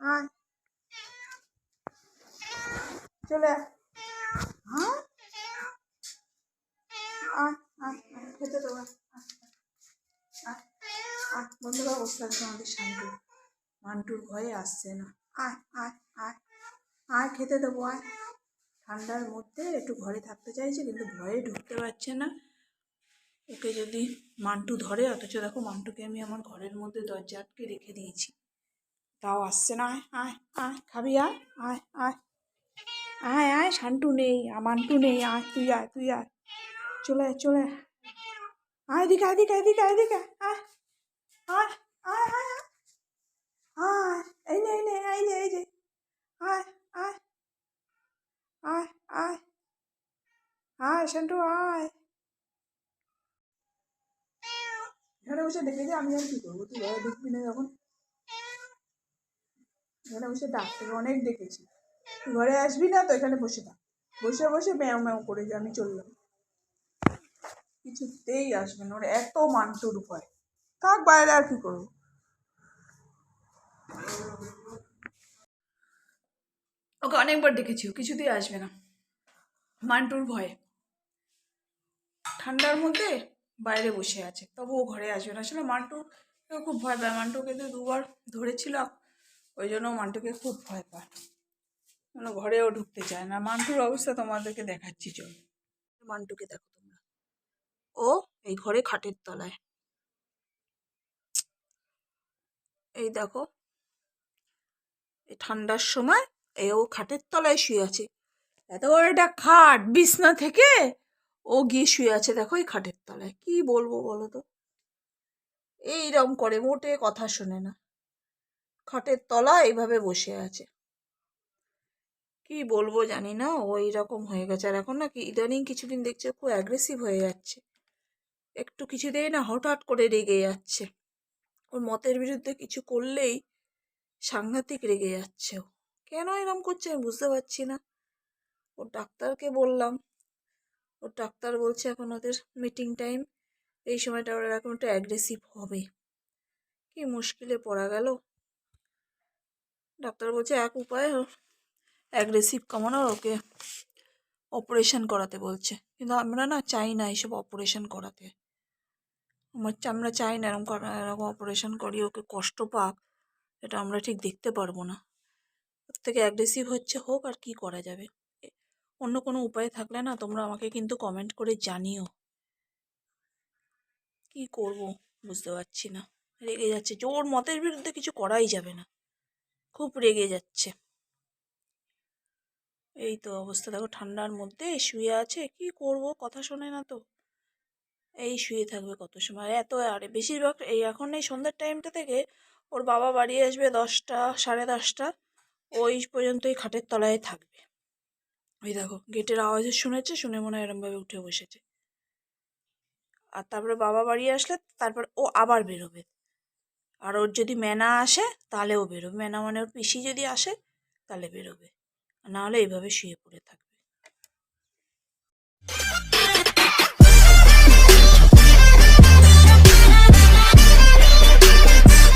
আয় চলে হ্যাঁ খেতে আয় বন্ধুরা বসে আছে আমাদের শান্তি মান্টুর ভয়ে আসছে না। আয় আয় আয় আয় খেতে দেবো, আয়। ঠান্ডার মধ্যে একটু ঘরে থাকতে চাইছে কিন্তু ভয়ে ঢুকতে পারছে না। ওকে যদি মান্টু ধরে, অথচ দেখো মান্টুকে আমি আমার ঘরের মধ্যে দরজা আটকে রেখে দিয়েছি। তাও আসছে না, আয় আয় আয়, খাবি, আয় আয় আয়। আয় আয়, শান্টু নেই মান্টু নেই, আয়, তুই আয় তুই আয়। চলে আয় চলে আয়। আয়, এদিকে এদিকে এদিকে আয়। আয় আয় আয় আয় আয় এই নে এই নে এই যে এই যে আয় আয় আয় আয় আয়, শান্টু, আয়। এখানে বসে দেখে যে আমি আর কি করব, তুই ঘরে ঢুকবি না যখন। এখানে বসে ডাক্তার অনেক দেখেছি। তুই ঘরে আসবি না তো এখানে বসে থাক। বসে বসে ম্যাও ম্যাও করে যে আমি চললাম। কিছুতেই আসবে না, ওর এত মান্টুর ভয় থাক, বাইরে আর কি করব। ওকে অনেকবার দেখেছি কিছুতেই আসবে না। মান্টুর ভয়ে। ঠান্ডার মধ্যে বাইরে বসে আছে। তবু ও ঘরে আসবে না। আসলে মান্টু খুব ভয় পায়। মান্টুকে তো দুবার ধরেছিল ওই জন্য মান্টুকে খুব ভয় পায়। মানে ঘরেও ঢুকতে চায় না। মান্টুর অবস্থা তোমাদেরকে দেখাচ্ছি, চল। মান্টুকে দেখো তোমরা। ও এই ঘরে খাটের তলায়। এই দেখো, এই ঠান্ডার সময় এ ও খাটের তলায় শুয়ে আছে। এত বড় একটা খাট বিছনা থেকে ও গিয়ে শুয়ে আছে দেখো এই খাটের তলায়। কি বলব বলো তো? এইরকম করে মোটে কথা শোনে না। খাটের তলা এইভাবে বসে আছে। কি বলব জানি না, ও এইরকম হয়ে গেছে। আর এখন না কি ইদানিং কিছুদিন দেখছে খুব অ্যাগ্রেসিভ হয়ে যাচ্ছে। একটু কিছু কিছুতেই না হঠাৎ করে রেগে যাচ্ছে। ওর মতের বিরুদ্ধে কিছু করলেই সাংঘাতিক রেগে যাচ্ছে ও। কেন এরকম করছে আমি বুঝতে পারছি না। ওর ডাক্তারকে বললাম। ওর ডাক্তার বলছে এখন ওদের মিটিং টাইম এই সময়টা ওরা এখন একটু অ্যাগ্রেসিভ হবে। কি মুশকিলে পড়া গেল। ডাক্তার বলছে এক উপায় অ্যাগ্রেসিভ কমানোর, ওকে অপারেশন করাতে বলছে। কিন্তু আমরা না চাই না এইসব অপারেশন করাতে। আমার আমরা চাই না এরকম এরকম অপারেশন করি ওকে কষ্ট পাক, এটা আমরা ঠিক দেখতে পারব না। ওর থেকে অ্যাগ্রেসিভ হচ্ছে, হোক আর কি করা যাবে। অন্য কোনো উপায় থাকলে না তোমরা আমাকে কিন্তু কমেন্ট করে জানিও। কি করব বুঝতে পারছি না। রেগে যাচ্ছে। জোর মতের বিরুদ্ধে কিছু করাই যাবে না। খুব রেগে যাচ্ছে। এই তো অবস্থা। দেখো ঠান্ডার মধ্যে শুয়ে আছে। কি করব? কথা শোনে না তো। এই শুয়ে থাকবে কত সময়? এত আরে বেশিরভাগ এই এখন এই সন্ধ্যার টাইমটা থেকে ওর বাবা বাড়ি আসবে দশটা, সাড়ে দশটা। ওই পর্যন্তই খাটের তলায় থাকবে। ওই দেখো, গেটের আওয়াজ শুনেছে, শুনে মনে হয় এরমভাবে উঠে বসেছে। আর তারপরে বাবা বাড়ি আসলে, তারপর ও আবার বেরোবে। আর ওর যদি ম্যানা আসে, তাহলে ও বেরোবে। ম্যানা মানে ওর পিসি যদি আসে, তাহলে বেরোবে। নাহলে এইভাবে শুয়ে পড়ে থাকবে।